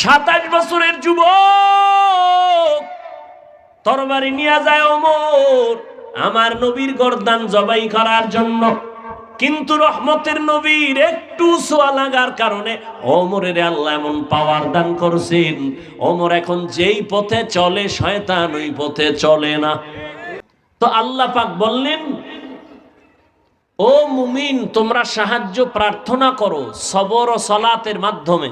সাতাশ বছরের যুবক। তরবারি নিয়ে যায় ওমর। আমার নবীর গর্দান জবাই করার জন্য। কিন্তু রহমতের নবীর একটু সোয়া লাগার কারণে অমরের আল্লাহ এমন পাওয়ার দান করছেন। অমর এখন যেই পথে চলে, শয়তান ওই পথে চলে না। তো আল্লাহ পাক বললেন, ও মুমিন, তোমরা সাহায্য প্রার্থনা করো, সবর ও সলাতের মাধ্যমে।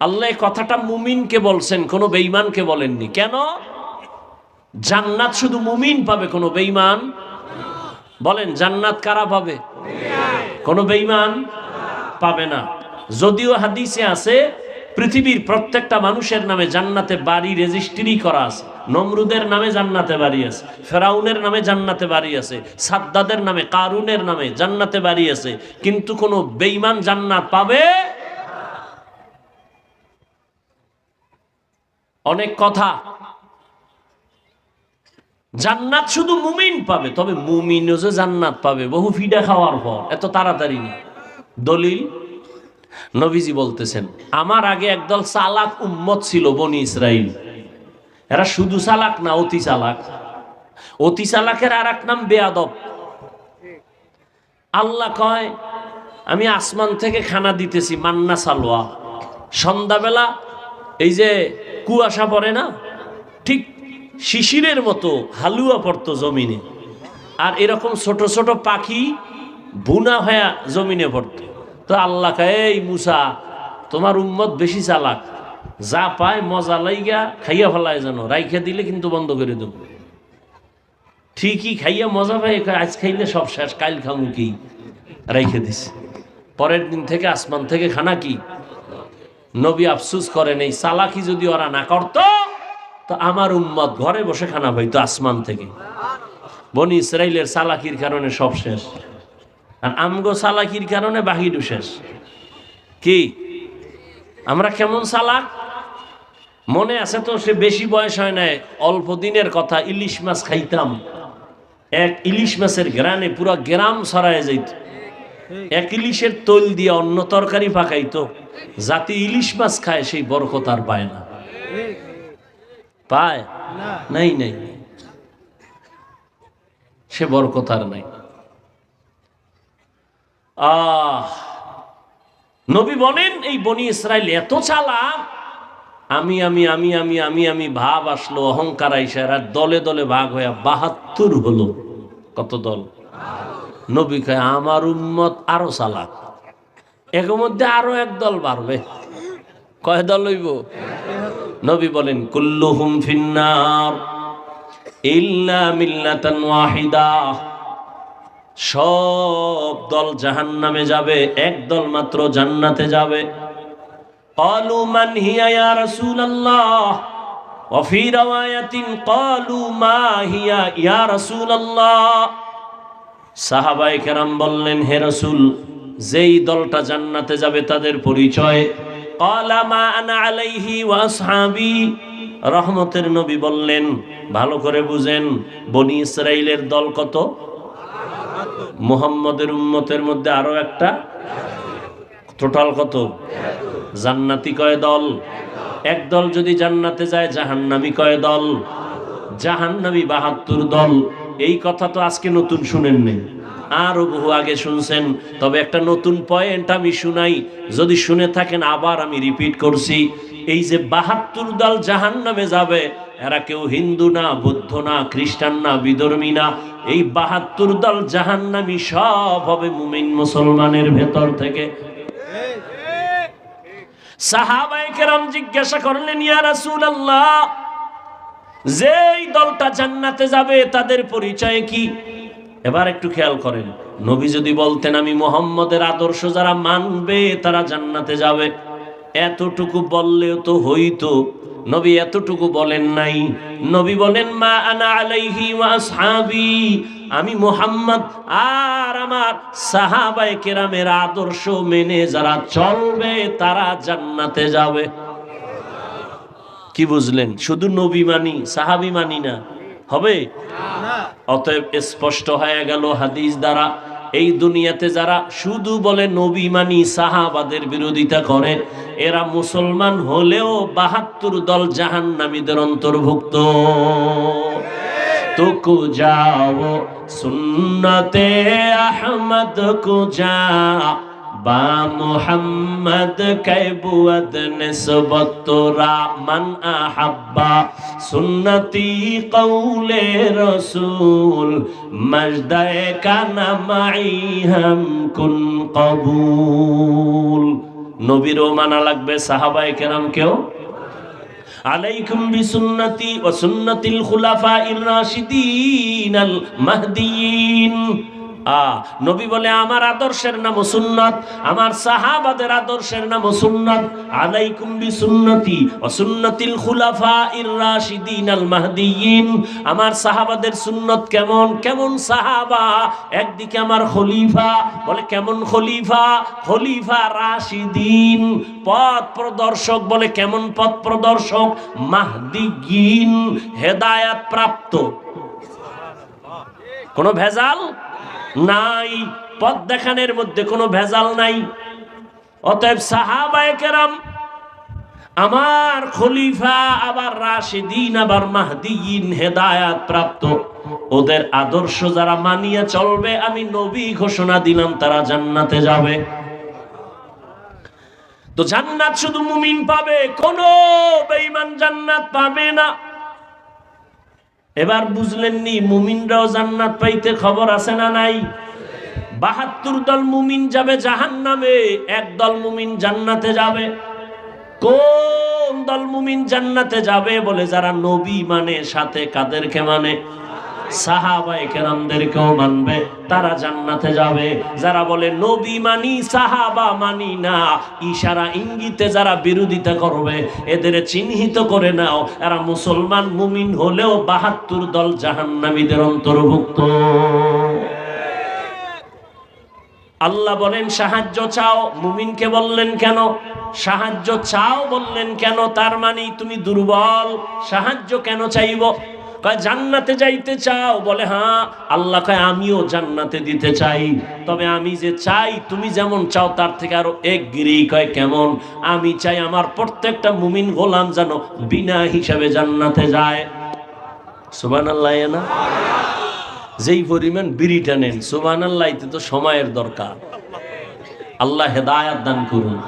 আল্লাহ কথাটা মুমিনকে বলছেন, কোনো বেঈমানকে বলেননি। কেন? জান্নাত শুধু মুমিন পাবে, কোনো বেঈমান? বলেন, জান্নাত কারা পাবে? কোনো বেঈমান পাবে না। যদিও হাদিসে আছে, পৃথিবীর প্রত্যেকটা মানুষের নামে জান্নাতে বাড়ি রেজিস্ট্রি করা আছে। নমরুদের নামে জান্নাতে বাড়ি আছে, ফেরাউনের নামে জান্নাতে বাড়ি আছে, সাদ্দাদের নামে, কারুনের নামে জান্নাতে বাড়ি আছে। কিন্তু কোনো বেঈমান জান্নাত পাবে? অনেক কথা। জান্নাত শুধু মুমিন পাবে, তবে মুমিনও যে জান্নাত পাবে, বহু ফিডা খাওয়ার পর, এত তাড়াতাড়ি না। দলিল, নবীজি বলতেছেন, আমার আগে একদল চালাক উম্মত ছিল বনি ইসরাইল। এরা শুধু চালাক না, অতি চালাক অতি চালাকের আর এক নাম বেয়াদব। আল্লাহ কয়, আমি আসমান থেকে খানা দিতেছি মান্না সালোয়া। সন্ধ্যাবেলা এই যে কুয়াশা পড়ে না? ঠিক শিশিরের মতো হালুয়া পড়তো জমিনে। আর এরকম ছোট ছোট পাখি বুনা হয়ে জমিনে পড়তো। তো আল্লাহ এই মুসা, তোমার উম্মত বেশি চালাক। যা পায় মজা লাইগা খাইয়া ফেলায় যেন। রাইখে দিলে কিন্তু বন্ধ করে দেব। ঠিকই খাইয়া মজা পাই আজ খাইলে সব শেষ কাইল খামু কি? রাইখে দিস পরের দিন থেকে আসমান থেকে খানা কি? নবী আফসুস করেন, এই চালাকি যদি ওরা না করতো, তো আমার উম্মত ঘরে বসে খানা পাইতো আসমান থেকে। বনি ইসরাইলের চালাকির কারণে সব শেষ। আর আমগো চালাকির কারণে বাহিরও শেষ। কি? আমরা কেমন চালাক? মনে আছে তো সে বেশি বয়স হয় নাই, অল্প দিনের কথা, ইলিশ মাছ খাইতাম। এক ইলিশ মাছের গ্রানে পুরো গ্রাম ছড়ায় যাইত। এক ইলিশের তৈল দিয়ে অন্য তরকারি পাকাইতো। যাতে ইলিশ মাছ খায়, সেই বরকত আর পায় না। পায়? নাই নাই। সে বরকত আর নাই। আহ! নবী বলেন, এই বনি ইসরায়েল এত চালাক, আমি আমি আমি আমি আমি আমি ভাব আসলো, অহংকার আইসা এরা দলে দলে ভাগ হয়ে বাহাত্তর হলো। কত দল? নবী কয় আমার উম্মত আরো চালাক এর মধ্যে আরো এক দল বাড়বে কয় দল হইব নবী বলেন কুল্লুহুম ফিন্নার ইল্লা মিল্লাতান ওয়াহিদা সব দল জাহান্নামে যাবে এক দল মাত্র জান্নাতে যাবে قالوا من هي يا رسول الله وفي رواية قالوا ما هي يا رسول الله সাহাবাই কেরাম বললেন, হে রসুল, যেই দলটা জান্নাতে যাবে তাদের পরিচয়। রহমতের নবী বললেন, ভালো করে বুঝেন, বনি ইসরাইলের দল কত? মোহাম্মদের উম্মতের মধ্যে আরও একটা। টোটাল কত? জান্নাতি কয় দল? এক দল যদি জান্নাতে যায়, জাহান্নামি কয় দল? জাহান্নামি বাহাত্তর দল। এই কথা তো আজকে নতুন শুনেন নেই। আরও বহু আগে শুনছেন, তবে একটা নতুন পয়েন্ট আমি শুনাই। যদি শুনে থাকেন, আবার আমি রিপিট করছি। এই যে বাহাত্তর দল জাহান নামে যাবে, এরা কেউ হিন্দু না, বৌদ্ধ না, খ্রিস্টান না, বিধর্মী না। এই বাহাত্তর দল জাহান্নামী সব হবে মুমিন মুসলমানের ভেতর থেকে। সাহাবাই কেরাম জিজ্ঞাসা করলেন, ইয়া রাসূলুল্লাহ যেই দলটা জান্নাতে যাবে, তাদের পরিচয় কি? এবার একটু খেয়াল করেন, নবী যদি বলতেন, আমি মোহাম্মদের আদর্শ যারা মানবে, তারা জান্নাতে যাবে। এতটুকু বললেও তো হইতো। নবী এতটুকু বলেন নাই। নবী বলেন, মা আনা আলাইহি ওয়া আসহাবি। আমি মোহাম্মদ আর আমার সাহাবায়ে কেরামের আদর্শ মেনে যারা চলবে, তারা জান্নাতে যাবে। কি বুঝলেন? শুধু নবী মানি সাহাবি মানি না। হবে? অতএব স্পষ্ট হয়ে গেল হাদিস দ্বারা এই দুনিয়াতে যারা শুধু বলে নবী মানি সাহাবাদের বিরোধিতা করে এরা মুসলমান হলেও বাহাত্তর দল জাহান্নামীদের অন্তর্ভুক্ত। তো কু যাও সুন্নতে আহমদ কু যা। বা মোহাম্মদ কৈবুয়ত নিসবত তোরা মান আহাব্বা সুন্নতি কৌলে রসুল মজদায় কানা মাই হাম কুন কবুল। নবীরও মানা লাগবে সাহাবায়ে কেরাম কেউ আলাইকুম বিসুন্নতি ওয়া সুন্নাতিল খুলাফাইর রাশিদিন আল মাহদিয়িন। নবী বলে, আমার আদর্শের নাম সুন্নাত, আমার সাহাবাদের আদর্শের নাম সুন্নাত, আলাইকুম বিসুন্নতি ওয়া সুন্নাতিল খুলাফাইর রাশিদিন আল মাহদিয়িন। আমার সাহাবাদের সুন্নত কেমন? কেমন সাহাবা? একদিকে আমার খলিফা, বলে, কেমন খলিফা? খলিফা রাশিদিন। পথ প্রদর্শক বলে, কেমন পথ প্রদর্শক? মাহদিগিন হেদায়াত প্রাপ্ত কোনো ভেজাল? নাই পথ দেখানোর মধ্যে কোনো ভেজাল নাই। অতএব সাহাবায়ে কেরাম, আমার খলিফা আবার রাশিদিন, আবার মাহদিয়িন হেদায়াত প্রাপ্ত। ওদের আদর্শ যারা মানিয়ে চলবে, আমি নবী ঘোষণা দিলাম, তারা জান্নাতে যাবে। তো জান্নাত শুধু মুমিন পাবে, কোন বেঈমান জান্নাত পাবে না। এবার বুঝলেননি, মুমিনরাও জান্নাত পাইতে খবর আছে না নাই? বাহাত্তর দল মুমিন যাবে জাহান নামে এক দল মুমিন জান্নাতে যাবে। কোন দল মুমিন জান্নাতে যাবে বলে যারা নবী মানে সাথে কাদেরকে মানে? সাহাবায়ে কেরামদেরকেও মানবে, তারা জান্নাতে যাবে। যারা বলে, নবী মানি, সাহাবা মানি না। ইশারা ইঙ্গিতে যারা বিরোধিতা করবে, এদের চিহ্নিত করে নাও। এরা মুসলমান, মুমিন হলেও বাহাত্তর দল জাহান্নামীদের অন্তর্ভুক্ত। আল্লাহ বলেন, সাহায্য চাও। মুমিনকে বললেন, কেন? সাহায্য চাও, বললেন, কেন? তার মানে তুমি দুর্বল। সাহায্য কেন চাইব? কয়, জান্নাতে যাইতে চাও? বলে হ্যাঁ আল্লাহ কয়, আমিও জান্নাতে দিতে চাই। তবে আমি যে চাই, তুমি যেমন চাও, তার থেকে আরও এক গিরি কয়, কেমন? আমি চাই আমার প্রত্যেকটা মুমিন গোলাম যেন বিনা হিসাবে জান্নাতে যায়। সুবান আল্লাহ না? যেই পরিমাণ বিড়িটা নেন সুবান আল্লাহতে তো সময়ের দরকার। আল্লাহ হেদায়াত দান করুন।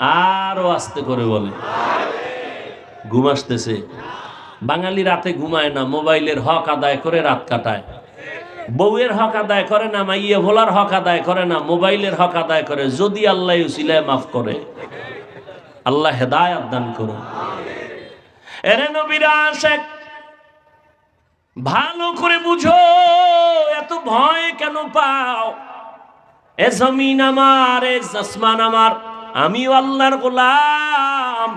আরও আস্তে করে বলে। ঘুম আসতেছে। বাঙালি রাতে ঘুমায় না, মোবাইলের হক আদায় করে রাত কাটায়। বউয়ের হক আদায় করে না, মাইয়ে ভোলার হক আদায় করে না, মোবাইলের হক আদায় করে, যদি আল্লাহ উসিলায় মাফ করে, আল্লাহ হেদায়াত দান করুন। এরে নবীরা আশেক, ভালো করে বুঝো, এত ভয় কেন পাও? এ জমিন আমার, এ আসমান আমার, আমিও আল্লাহর গোলাম।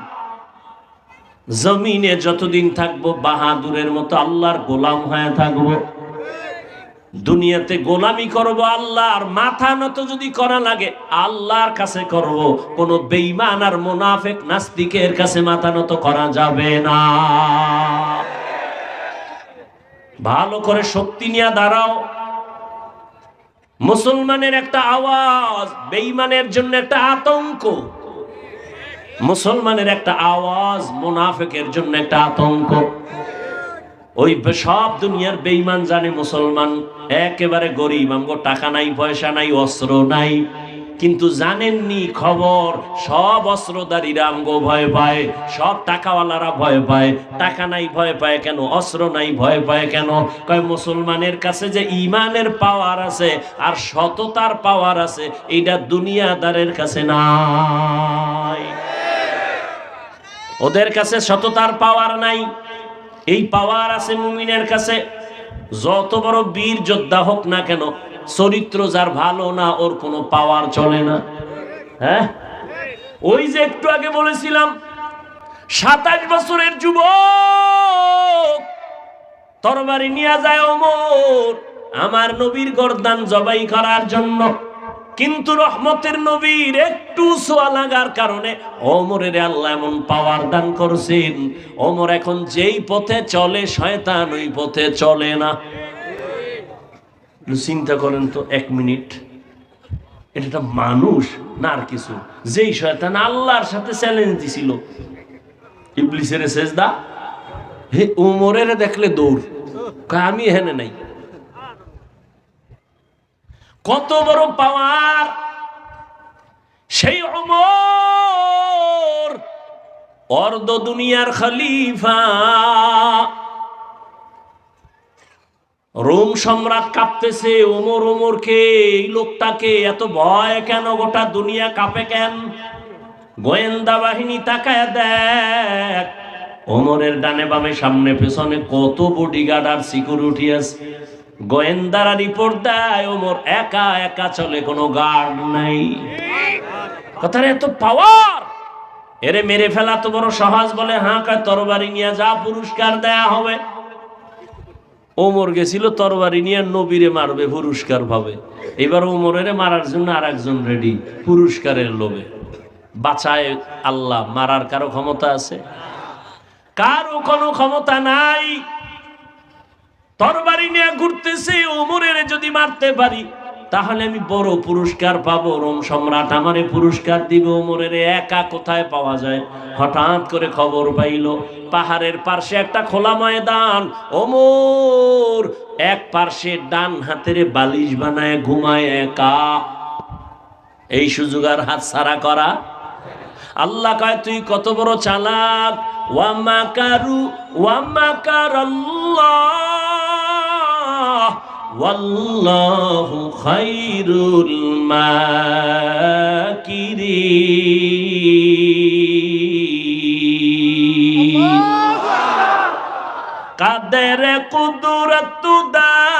জমিনে যতদিন থাকব, বাহাদুরের মতো আল্লাহর গোলাম হয়ে থাকব। দুনিয়াতে গোলামি করব আল্লাহর মাথা নত যদি করা লাগে, আল্লাহর কাছে করব। কোন বেঈমান আর মোনাফেক নাস্তিকের কাছে মাথা নত করা যাবে না। ভালো করে শক্তি নিয়ে দাঁড়াও। মুসলমানের একটা আওয়াজ, বেঈমানের জন্য একটা আতঙ্ক। মুসলমানের একটা আওয়াজ মুনাফেকের জন্য একটা আতঙ্ক। ওই সব দুনিয়ার বেইমান জানে মুসলমান, একেবারে গরিব, আমগো টাকা নাই, পয়সা নাই, অস্ত্র নাই, কিন্তু জানেননি খবর, সব অস্ত্রধারীরা আমগো ভয় পায়, সব টাকাওয়ালারা ভয় পায়, টাকা নাই, ভয় পায় কেন, অস্ত্র নাই, ভয় পায় কেন? কয়, মুসলমানের কাছে যে ইমানের পাওয়ার আছে, আর সততার পাওয়ার আছে, এইটা দুনিয়াদারের কাছে নাই ওদের কাছে সততার পাওয়ার নাই। এই পাওয়ার আছে মুমিনের কাছে। যত বড় বীর যোদ্ধা হোক না কেন, চরিত্র যার ভালো না, ওর কোনো পাওয়ার চলে না। হ্যাঁ? ওই যে একটু আগে বলেছিলাম, সাতাশ বছরের যুবক, তরবারি নিয়ে যায় ওমর। আমার নবীর গর্দান জবাই করার জন্য। কিন্তু রহমতের নবীর একটু সোয়া লাগার কারণে অমরের আল্লাহ এমন পাওয়ার দান করছেন। অমর এখন যেই পথে চলে, শয়তান ওই পথে চলে না। চিন্তা করেন তো এক মিনিট। এটা মানুষ, না আর কিছু। যেই শয়তান আল্লাহর সাথে চ্যালেঞ্জ দিছিল। ইবলিসের সেজদা? হে উমরের দেখলে দৌড়। আমি এখানে নাই। কত বড় পাওয়ার। সেই অমর অর্ধ দুনিয়ার খলিফা। রোম সম্রাট কাঁপতেছে, ওমর ওমরকে এই লোকটাকে এত ভয় কেন? গোটা দুনিয়া কাঁপে কেন? গোয়েন্দা বাহিনী তাকায় দেখ। ওমরের ডানে বামে সামনে পেছনে কত বডিগার্ড আর সিকিউরিটি আছে। গোয়েন্দারা রিপোর্ট দেয় ওমর একা একা চলে, কোনো গার্ড নাই। কথার এত পাওয়ার এরে মেরে ফেলা তো বড় সহজ বলে হ্যাঁ তরবারি নিয়ে যা, পুরস্কার দেয়া হবে। ওমর গেছিল, তরবারি নিয়ে নবীরে মারবে, পুরস্কার পাবে। এবার ওমরের মারার জন্য আর একজন রেডি পুরস্কারের লোভে। বাঁচায় আল্লাহ, মারার কারও ক্ষমতা আছে? কারও কোনো ক্ষমতা নাই। তরবারি নিয়ে ঘুরতেছে ওমরের যদি মারতে পারি, তাহলে আমি বড় পুরস্কার পাবো, রোম সম্রাট আমারে পুরস্কার দিবে ওমরের একা কোথায় পাওয়া যায়? হঠাৎ করে খবর পাইল, পাহাড়ের পার্শ্বে একটা খোলা ময়দান ওমর এক পার্শ্বে ডান হাতের বালিশ বানায় ঘুমায় একা। এই সুযোগ আর হাত সারা করা? আল্লাহ কয়, তুই কত বড় চালাক? ওয়ামা কারু ওয়ামা কার আল্লাহ ওয়াল্লাহু খাইরুল মাকিরিন। কাদের কুদরত দারি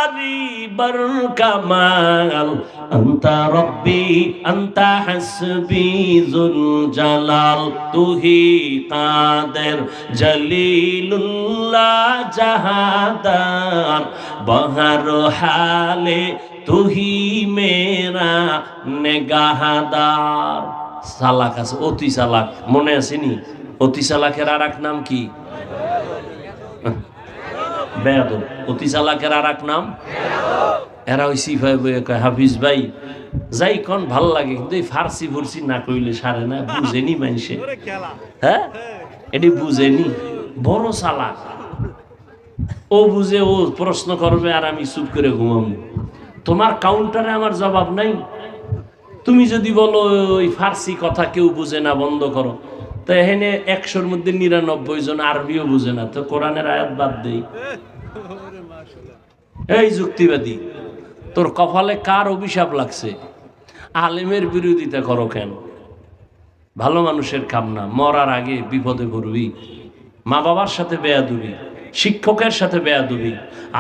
বর কামাল আন্তা রব্বি আন্তা হাসবি জুল জালাল তুহি কাদের জলিলুল্লাহ জাহাদার বহর হালে তুহি মেরা নেগাহাদার সালাক আছে, অতি সালাক মনে আসেনি অতি সালাকের আর এক নাম কি? বেয়াদব। অতি চালাকের আর এক নাম? এরা ওই সিফাই বইয়ে কয় হাফিজ ভাই যাই কন ভালো লাগে। কিন্তু এই ফার্সি ফুরসি না কইলে সারে না বুঝেনি মানুষে হ্যাঁ? এটি বুঝেনি। বড় চালাক। ও বুঝে ও প্রশ্ন করবে আর আমি চুপ করে ঘুমাবো। তোমার কাউন্টারে আমার জবাব নাই? তুমি যদি বলো ওই ফার্সি কথা কেউ বুঝে না বন্ধ করো। তো এখানে একশোর মধ্যে নিরানব্বই জন আরবিও বুঝে না, তো কোরআনের আয়াত বাদ দেই। এই যুক্তিবাদী, তোর কপালে কার অভিশাপ লাগছে? আলেমের বিরোধিতা করো কেন? ভালো মানুষের কাম না, মরার আগে বিপদে পড়বি মা বাবার সাথে বেয়াদুবি, শিক্ষকের সাথে বেয়াদুবি,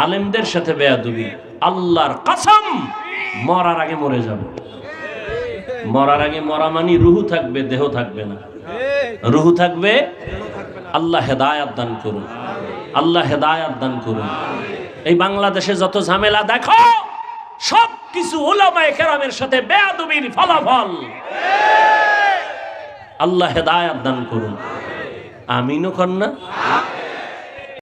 আলেমদের সাথে বেয়াদুবি, আল্লাহর কাসম মরার আগে মরে যাব। মরার আগে মরা মানি রুহু থাকবে, দেহ থাকবে না। রুহু থাকবে, আল্লাহ হেদায়াত দান করুন। আল্লাহ হেদায়াত দান করুন। এই বাংলাদেশে যত ঝামেলা, দেখো সব কিছু ওলামায়ে কেরামের সাথে বেয়াদবির ফলাফল। আল্লাহ হেদায়াত দান করুন। আমিনও কন্যা?